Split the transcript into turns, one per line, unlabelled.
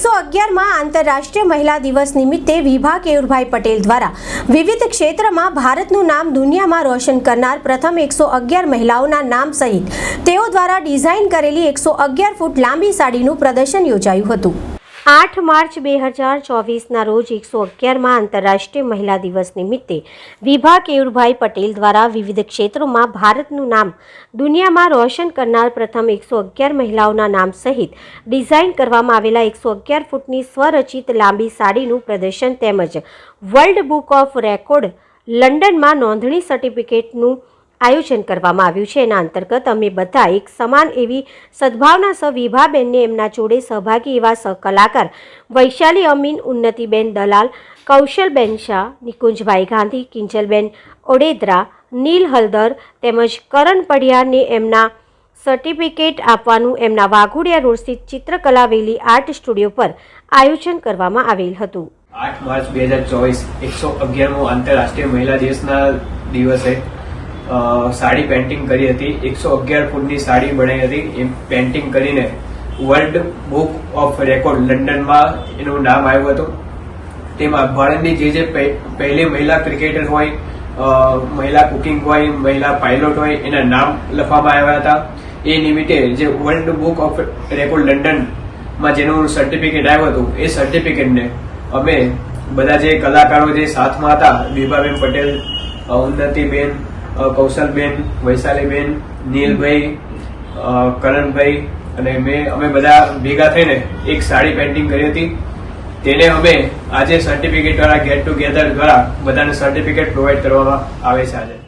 એકસો અગિયારમાં આંતરરાષ્ટ્રીય મહિલા દિવસ નિમિત્તે વિભા કેયુરભાઈ પટેલ દ્વારા વિવિધ ક્ષેત્રમાં ભારતનું નામ દુનિયામાં રોશન કરનાર પ્રથમ એકસો અગિયાર મહિલાઓના નામ સહિત તેઓ દ્વારા ડિઝાઇન કરેલી એકસો અગિયાર ફૂટ લાંબી સાડીનું પ્રદર્શન યોજાયું હતું. આઠ માર્ચ બે હજાર ચોવીસના રોજ એકસો અગિયારમાં આંતરરાષ્ટ્રીય મહિલા દિવસ નિમિત્તે વિભા કેયુરભાઈ પટેલ દ્વારા વિવિધ ક્ષેત્રોમાં ભારતનું નામ દુનિયામાં રોશન કરનાર પ્રથમ એકસો અગિયાર મહિલાઓના નામ સહિત ડિઝાઇન કરવામાં આવેલા એકસો અગિયાર ફૂટની સ્વરચિત લાંબી સાડીનું પ્રદર્શન તેમજ વર્લ્ડ બુક ઓફ રેકોર્ડ લંડનમાં નોંધણી સર્ટિફિકેટનું આયોજન કરવામાં આવ્યું છે. એના અંતર્ગત અમે બધા એક સમાન એવી સદભાવના સહ વિભાબેનને એમના જોડે સહભાગી એવા સહકલાકાર વૈશાલી અમીન, ઉન્નતિબેન દલાલ, કૌશલબેન શાહ, નિકુંજભાઈ ગાંધી, કિંજલબેન ઓડેદરા, નીલ હલદર તેમજ કરણ પડિયારને એમના સર્ટિફિકેટ આપવાનું એમના વાઘોડિયા રોડ સ્થિત ચિત્રકલા વેલી આર્ટ સ્ટુડિયો પર આયોજન કરવામાં આવેલ હતું.
આઠ માર્ચ બે હજાર ચોવીસ, એકસો અગિયારમો આંતરરાષ્ટ્રીય મહિલા દિવસના દિવસે સાડી પેન્ટિંગ કરી હતી. એકસો અગિયાર ફૂટની સાડી બનાવી હતી. એ પેન્ટિંગ કરીને વર્લ્ડ બુક ઓફ રેકોર્ડ લંડનમાં એનું નામ આવ્યું હતું. તેમાં ભારતની જે જે પહેલી મહિલા ક્રિકેટર હોય મહિલા કુકિંગ હોય, મહિલા પાયલોટ હોય, એના નામ લખવામાં આવ્યા હતા. એ નિમિત્તે જે વર્લ્ડ બુક ઓફ રેકોર્ડ લંડનમાં જેનું સર્ટિફિકેટ આવ્યું હતું, એ સર્ટિફિકેટને અમે બધા જે કલાકારો જે સાથમાં હતા, વિભાબેન પટેલ ઉન્નતિબેન કૌશલબેન, વૈશાલીબેન, નીલભાઈ કરણભાઈ અને મેં, અમે બધા ભેગા થઈને એક સાડી પેન્ટિંગ કરી હતી. તેને અમે આજે સર્ટિફિકેટ વાળા ગેટ ટુગેધર દ્વારા બધાને સર્ટિફિકેટ પ્રોવાઈડ કરવામાં આવે છે આજે.